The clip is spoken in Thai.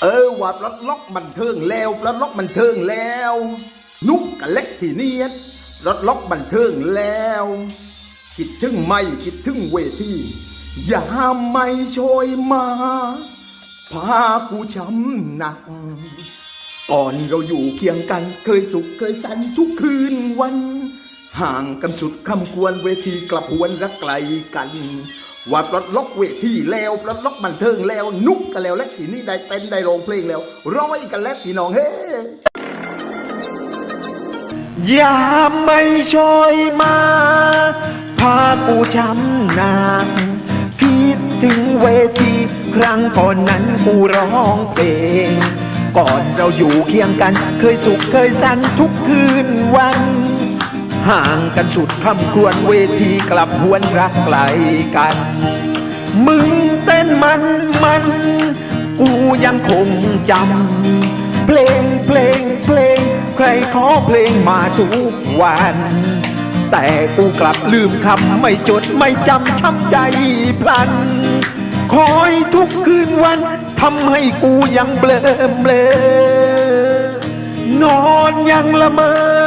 เออว่าปลดล็อกบันเทิงแล้วปลดล็อกบันเทิงแล้ว นุกกับเล็กที่เนียดปลดล็อกบันเทิงแล้ว คิดถึงไม่คิดถึงเวทีอย่าไม่ช่วยมาพากูช้ำหนัก ก่อนเราอยู่เคียงกันเคยสุขเคยสันทุกคืนวัน ห่างกันสุดคำควรเวทีกลับหวนรักไกลกัน ว่าปลดล็อกเวทีแล้วปลดล็อกบันเทิงแล้วนุกกันแล้วและทีนี้ได้เต้นได้ร้องเพลงแล้วร้อยกันแล้วพี่น้องเฮ้ยามไม่ช่วยมา พากูช้ำนักคิดถึงเวที ครั้งก่อนนั้นกูร้องเพลง ก่อนเราอยู่เคียงกัน เคยสุขเคยสันทุกคืนวัน ห่างกันสุดคำควรเวทีกลับหวนรักไกลกัน มึงเต้นมันมัน กูยังคงจำเพลงเพลงเพลง ใครขอเพลงมาทุกวัน แต่กูกลับลืมคำไม่จดไม่จำช้ำใจพลัน คอยทุกคืนวันทำให้กูยังเบลอเบลอนอนยังละเมอ